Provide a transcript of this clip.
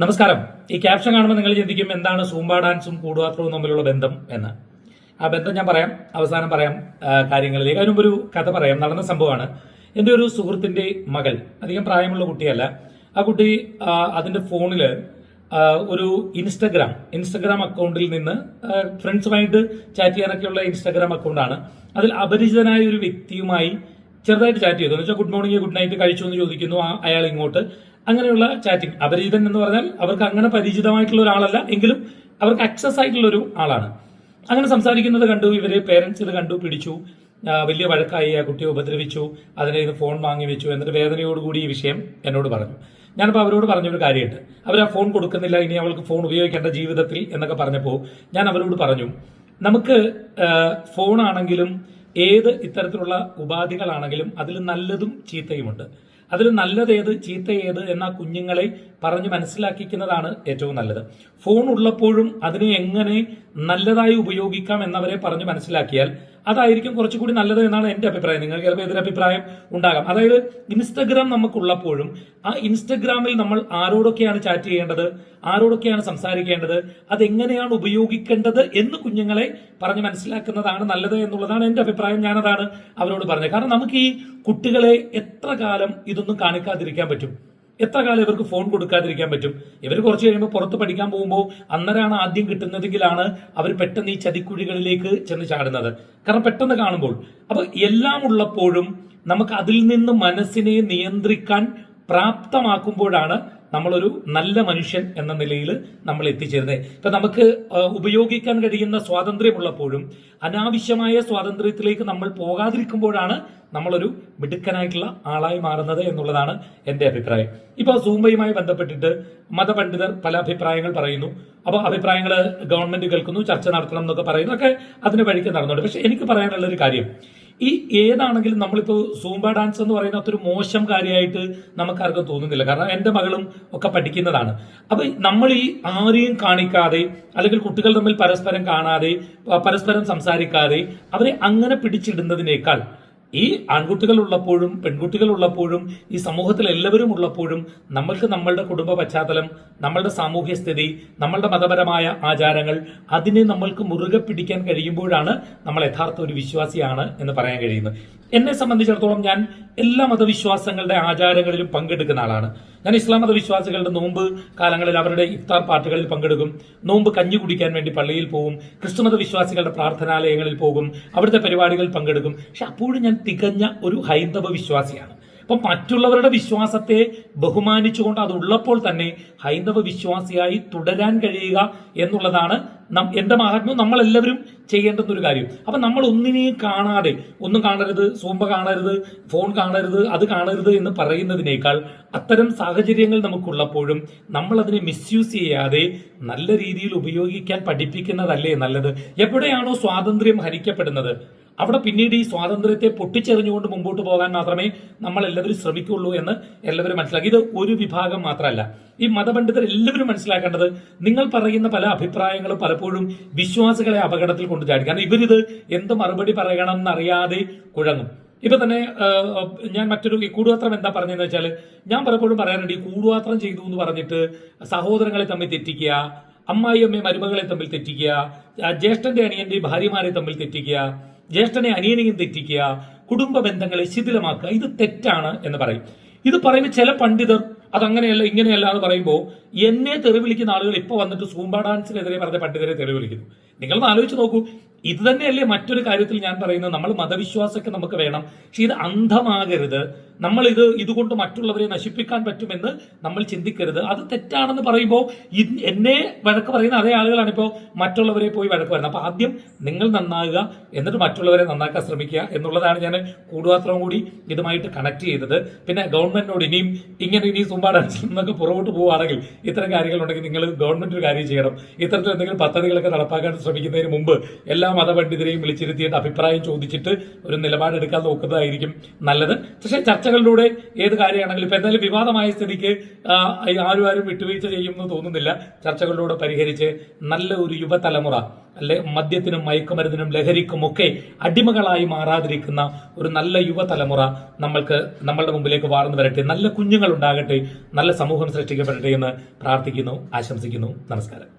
നമസ്കാരം. ഈ ക്യാപ്ഷൻ കാണുമ്പോൾ നിങ്ങൾ ചിന്തിക്കും എന്താണ് സൂംബ ഡാൻസും കൂടുവാത്രവും തമ്മിലുള്ള ബന്ധം എന്ന്. ആ ബന്ധം ഞാൻ പറയാം അവസാനം പറയാം കാര്യങ്ങളിലേക്ക്. അതിനുമ്പ് ഒരു കഥ പറയാം. നടന്ന സംഭവമാണ്. എന്റെ ഒരു സുഹൃത്തിന്റെ മകൾ അധികം പ്രായമുള്ള കുട്ടിയല്ല. ആ കുട്ടി അതിന്റെ ആ, ഒരു ഇൻസ്റ്റഗ്രാം ഇൻസ്റ്റഗ്രാം അക്കൗണ്ടിൽ നിന്ന് ഫ്രണ്ട്സുമായിട്ട് ചാറ്റ് ചെയ്യാനൊക്കെയുള്ള ഇൻസ്റ്റഗ്രാം അക്കൗണ്ടാണ്. അതിൽ അപരിചിതനായ ഒരു വ്യക്തിയുമായി ചെറുതായിട്ട് ചാറ്റ് ചെയ്തു. എന്ന് വെച്ചാൽ ഗുഡ് മോർണിംഗ് ഗുഡ് നൈറ്റ് കഴിച്ചു എന്ന് ചോദിക്കുന്നു അയാൾ ഇങ്ങോട്ട്. അങ്ങനെയുള്ള ചാറ്റിംഗ് അപരിചിതൻ എന്ന് പറഞ്ഞാൽ അവർക്ക് അങ്ങനെ പരിചിതമായിട്ടുള്ള ഒരാളല്ല എങ്കിലും അവർക്ക് അക്സസ് ആയിട്ടുള്ള ഒരു ആളാണ്. അങ്ങനെ സംസാരിക്കുന്നത് കണ്ടു ഇവർ പേരൻസ് ഇത് കണ്ടു പിടിച്ചു. വലിയ വഴക്കായി ആ കുട്ടിയെ ഉപദ്രവിച്ചു. അതിനെ ഇത് ഫോൺ വാങ്ങി വെച്ചു. എന്നിട്ട് വേദനയോടുകൂടി ഈ വിഷയം എന്നോട് പറഞ്ഞു. ഞാനിപ്പോൾ അവരോട് പറഞ്ഞൊരു കാര്യമുണ്ട്. അവർ ആ ഫോൺ കൊടുക്കുന്നില്ല ഇനി അവൾക്ക് ഫോൺ ഉപയോഗിക്കേണ്ട ജീവിതത്തിൽ എന്നൊക്കെ പറഞ്ഞപ്പോൾ ഞാൻ അവരോട് പറഞ്ഞു നമുക്ക് ഫോണാണെങ്കിലും ഏത് ഇത്തരത്തിലുള്ള ഉപാധികളാണെങ്കിലും അതിൽ നല്ലതും ചീത്തയുമുണ്ട്. അതിൽ നല്ലത് ഏത് ചീത്ത ഏത് എന്ന കുഞ്ഞുങ്ങളെ പറഞ്ഞ് മനസ്സിലാക്കിക്കുന്നതാണ് ഏറ്റവും നല്ലത്. ഫോൺ ഉള്ളപ്പോഴും അതിനെ എങ്ങനെ നല്ലതായി ഉപയോഗിക്കാം എന്നവരെ പറഞ്ഞ് മനസ്സിലാക്കിയാൽ അതായിരിക്കും കുറച്ചുകൂടി നല്ലത് എന്നാണ് എന്റെ അഭിപ്രായം. നിങ്ങൾ ചിലപ്പോൾ എതിരഭിപ്രായം ഉണ്ടാകാം. അതായത് ഇൻസ്റ്റഗ്രാം നമുക്കുള്ളപ്പോഴും ആ ഇൻസ്റ്റഗ്രാമിൽ നമ്മൾ ആരോടൊക്കെയാണ് ചാറ്റ് ചെയ്യേണ്ടത്? ആരോടൊക്കെയാണ് സംസാരിക്കേണ്ടത്? അതെങ്ങനെയാണ് ഉപയോഗിക്കേണ്ടത് എന്ന് കുഞ്ഞുങ്ങളെ പറഞ്ഞ് മനസ്സിലാക്കുന്നതാണ് നല്ലത് എന്നുള്ളതാണ് എന്റെ അഭിപ്രായം. ഞാനതാണ് അവരോട് പറഞ്ഞത്. കാരണം നമുക്ക് ഈ കുട്ടികളെ എത്ര കാലം ഇതൊന്നും കാണിക്കാതിരിക്കാൻ പറ്റും? എത്ര കാലം ഇവർക്ക് ഫോൺ കൊടുക്കാതിരിക്കാൻ പറ്റും? ഇവർ കുറച്ച് കഴിയുമ്പോൾ പുറത്ത് പഠിക്കാൻ പോകുമ്പോൾ അന്നേരമാണ് ആദ്യം കിട്ടുന്നതെങ്കിലാണ് അവർ പെട്ടെന്ന് ഈ ചതിക്കുഴികളിലേക്ക് ചെന്ന് ചാടുന്നത്. കാരണം പെട്ടെന്ന് കാണുമ്പോൾ. അപ്പൊ എല്ലാം ഉള്ളപ്പോഴും നമുക്ക് അതിൽ നിന്ന് മനസ്സിനെ നിയന്ത്രിക്കാൻ പ്രാപ്തമാക്കുമ്പോഴാണ് നമ്മളൊരു നല്ല മനുഷ്യൻ എന്ന നിലയിൽ നമ്മൾ എത്തിച്ചേരുന്നത് ഇപ്പൊ നമുക്ക് ഉപയോഗിക്കാൻ കഴിയുന്ന സ്വാതന്ത്ര്യമുള്ളപ്പോഴും അനാവശ്യമായ സ്വാതന്ത്ര്യത്തിലേക്ക് നമ്മൾ പോകാതിരിക്കുമ്പോഴാണ് നമ്മളൊരു മിടുക്കനായിട്ടുള്ള ആളായി മാറുന്നത് എന്നുള്ളതാണ് എന്റെ അഭിപ്രായം. ഇപ്പൊ സൂംബയുമായി ബന്ധപ്പെട്ടിട്ട് മതപണ്ഡിതർ പല അഭിപ്രായങ്ങൾ പറയുന്നു. അപ്പോൾ അഭിപ്രായങ്ങൾ ഗവൺമെന്റ് കേൾക്കുന്നു ചർച്ച നടത്തണം എന്നൊക്കെ പറയുന്നു. ഒക്കെ അതിന് വഴിക്ക് നടന്നുണ്ട്. പക്ഷെ എനിക്ക് പറയാനുള്ള ഒരു കാര്യം. ഈ ഏതാണെങ്കിലും നമ്മളിപ്പോൾ സൂംബ ഡാൻസ് എന്ന് പറയുന്ന അത്ര മോശം കാര്യമായിട്ട് നമുക്കാർക്കും തോന്നുന്നില്ല. കാരണം എന്റെ മകളും ഒക്കെ പഠിക്കുന്നതാണ്. അപ്പോൾ നമ്മൾ ഈ ആരെയും കാണിക്കാതെ അല്ലെങ്കിൽ കുട്ടികൾ തമ്മിൽ പരസ്പരം കാണാതെ പരസ്പരം സംസാരിക്കാതെ അവരെ അങ്ങനെ പിടിച്ചിടുന്നതിനേക്കാൾ ഈ ആൺകുട്ടികൾ ഉള്ളപ്പോഴും പെൺകുട്ടികൾ ഉള്ളപ്പോഴും ഈ സമൂഹത്തിൽ എല്ലാവരും ഉള്ളപ്പോഴും നമ്മൾക്ക് നമ്മളുടെ കുടുംബ പശ്ചാത്തലം നമ്മളുടെ സാമൂഹ്യ സ്ഥിതി നമ്മളുടെ മതപരമായ ആചാരങ്ങൾ അതിനെ നമ്മൾക്ക് മുറുകെ പിടിക്കാൻ കഴിയുമ്പോഴാണ് നമ്മൾ യഥാർത്ഥ ഒരു വിശ്വാസിയാണ് എന്ന് പറയാൻ കഴിയുന്നത്. എന്നെ സംബന്ധിച്ചിടത്തോളം ഞാൻ എല്ലാ മതവിശ്വാസങ്ങളുടെ ആചാരങ്ങളിലും പങ്കെടുക്കുന്ന ആളാണ്. ഞാൻ ഇസ്ലാം മത വിശ്വാസികളുടെ നോമ്പ് കാലങ്ങളിൽ അവരുടെ ഇഫ്താർ പാർട്ടികളിൽ പങ്കെടുക്കും. നോമ്പ് കഞ്ഞി കുടിക്കാൻ വേണ്ടി പള്ളിയിൽ പോകും ക്രിസ്തുമത വിശ്വാസികളുടെ പ്രാർത്ഥനാലയങ്ങളിൽ പോകും. അവിടുത്തെ പരിപാടികളിൽ പങ്കെടുക്കും. പക്ഷെ അപ്പോഴും ഞാൻ തികഞ്ഞ ഒരു ഹൈന്ദവ വിശ്വാസിയാണ്. അപ്പം മറ്റുള്ളവരുടെ വിശ്വാസത്തെ ബഹുമാനിച്ചുകൊണ്ട് അത് ഉള്ളപ്പോൾ തന്നെ ഹൈന്ദവ വിശ്വാസിയായി തുടരാൻ കഴിയുക എന്നുള്ളതാണ് എന്റെ മഹാത്മ്യം നമ്മളെല്ലാവരും ചെയ്യേണ്ടുന്ന ഒരു കാര്യം. അപ്പൊ നമ്മൾ ഒന്നിനെയും കാണാതെ ഒന്നും കാണരുത് സൂമ്പ കാണരുത് ഫോൺ കാണരുത് അത് കാണരുത് എന്ന് പറയുന്നതിനേക്കാൾ അത്തരം സാഹചര്യങ്ങൾ നമുക്കുള്ളപ്പോഴും നമ്മൾ അതിനെ മിസ്യൂസ് ചെയ്യാതെ നല്ല രീതിയിൽ ഉപയോഗിക്കാൻ പഠിപ്പിക്കുന്നതല്ലേ നല്ലത്? എവിടെയാണോ സ്വാതന്ത്ര്യം ഹരിക്കപ്പെടുന്നത്? അവിടെ പിന്നീട് ഈ സ്വാതന്ത്ര്യത്തെ പൊട്ടിച്ചെറിഞ്ഞുകൊണ്ട് മുമ്പോട്ട് പോകാൻ മാത്രമേ നമ്മൾ എല്ലാവരും ശ്രമിക്കുള്ളൂ എന്ന് എല്ലാവരും മനസ്സിലാക്കി. ഇത് ഒരു വിഭാഗം മാത്രമല്ല. ഈ മതപണ്ഡിതർ എല്ലാവരും മനസ്സിലാക്കേണ്ടത് നിങ്ങൾ പറയുന്ന പല അഭിപ്രായങ്ങളും പലപ്പോഴും വിശ്വാസികളെ അപകടത്തിൽ കൊണ്ടു ചാടി കാരണം ഇവരിത് എന്ത് മറുപടി പറയണം എന്നറിയാതെ കുഴങ്ങും. ഇപ്പൊ തന്നെ ഞാൻ മറ്റൊരു ഈ കൂടുപാത്രം എന്താ പറഞ്ഞതെന്ന് വെച്ചാൽ ഞാൻ പലപ്പോഴും പറയാറുണ്ട് ഈ കൂടുപാത്രം ചെയ്തു എന്ന് പറഞ്ഞിട്ട് സഹോദരങ്ങളെ തമ്മിൽ തെറ്റിക്കുക അമ്മായി അമ്മയും മരുമകളെ തമ്മിൽ തെറ്റിക്കുക ജ്യേഷ്ഠന്റെ അണിയന്റെ ഭാര്യമാരെ തമ്മിൽ തെറ്റിക്കുക ജ്യേഷ്ഠനെ അനിയനെയും തെറ്റിക്കുക കുടുംബ ബന്ധങ്ങളെ ശിഥിലമാക്കുക ഇത് തെറ്റാണ് എന്ന് പറയും. ഇത് പറയുമ്പോൾ ചില പണ്ഡിതർ അതങ്ങനെയല്ല ഇങ്ങനെയല്ല എന്ന് പറയുമ്പോൾ എന്നെ തെറി വിളിക്കുന്ന ആളുകൾ ഇപ്പൊ വന്നിട്ട് സൂംബ ഡാൻസിനെതിരെ പറഞ്ഞ പണ്ഡിതരെ തെറി വിളിക്കുന്നു നിങ്ങളൊന്ന് ആലോചിച്ച് നോക്കൂ. ഇത് തന്നെയല്ലേ മറ്റൊരു കാര്യത്തിൽ ഞാൻ പറയുന്നത്. നമ്മൾ മതവിശ്വാസമൊക്കെ നമുക്ക് വേണം. പക്ഷെ ഇത് അന്ധമാകരുത്. നമ്മൾ ഇത് ഇതുകൊണ്ട് മറ്റുള്ളവരെ നശിപ്പിക്കാൻ പറ്റുമെന്ന് നമ്മൾ ചിന്തിക്കരുത്. അത് തെറ്റാണെന്ന് പറയുമ്പോൾ എന്നെ വഴക്ക് പറയുന്ന അതേ ആളുകളാണ് ഇപ്പോൾ മറ്റുള്ളവരെ പോയി വഴക്ക് പറയുന്നത്. അപ്പോൾ ആദ്യം നിങ്ങൾ നന്നാകുക എന്നിട്ട് മറ്റുള്ളവരെ നന്നാക്കാൻ ശ്രമിക്കുക എന്നുള്ളതാണ് ഞാൻ കൂടുമാത്രവും കൂടി ഇതുമായിട്ട് കണക്ട് ചെയ്തത്. പിന്നെ ഗവൺമെന്റിനോട് ഇനിയും ഇങ്ങനെ ഇനി ഡാൻസിൽ നിന്നൊക്കെ പുറകോട്ട് പോവുകയാണെങ്കിൽ ഇത്തരം കാര്യങ്ങളുണ്ടെങ്കിൽ നിങ്ങൾ ഗവൺമെന്റ് ഒരു കാര്യം ചെയ്യണം. ഇത്തരത്തിൽ എന്തെങ്കിലും പദ്ധതികളൊക്കെ നടപ്പാക്കാൻ ശ്രമിക്കുന്നതിന് മുമ്പ് എല്ലാ മതപണ്ഡിതരെയും വിളിച്ചിരുത്തിയിട്ട് അഭിപ്രായം ചോദിച്ചിട്ട് ഒരു നിലപാടെടുക്കാൻ നോക്കുന്നതായിരിക്കും നല്ലത്. പക്ഷേ ചർച്ചകളിലൂടെ ഏത് കാര്യമാണെങ്കിലും ഇപ്പൊ എന്തായാലും വിവാദമായ സ്ഥിതിക്ക് ആരും ആരും വിട്ടുവീഴ്ച ചെയ്യുമെന്ന് തോന്നുന്നില്ല. ചർച്ചകളിലൂടെ പരിഹരിച്ച് നല്ല ഒരു യുവതലമുറ അല്ലെ മദ്യത്തിനും മയക്കുമരുന്നിനും ലഹരിക്കും ഒക്കെ അടിമകളായി മാറാതിരിക്കുന്ന ഒരു നല്ല യുവതലമുറ നമ്മൾക്ക് നമ്മളുടെ മുമ്പിലേക്ക് വാർന്നു വരട്ടെ. നല്ല കുഞ്ഞുങ്ങൾ ഉണ്ടാകട്ടെ നല്ല സമൂഹം സൃഷ്ടിക്കപ്പെടട്ടെ എന്ന് പ്രാർത്ഥിക്കുന്നു ആശംസിക്കുന്നു. നമസ്കാരം.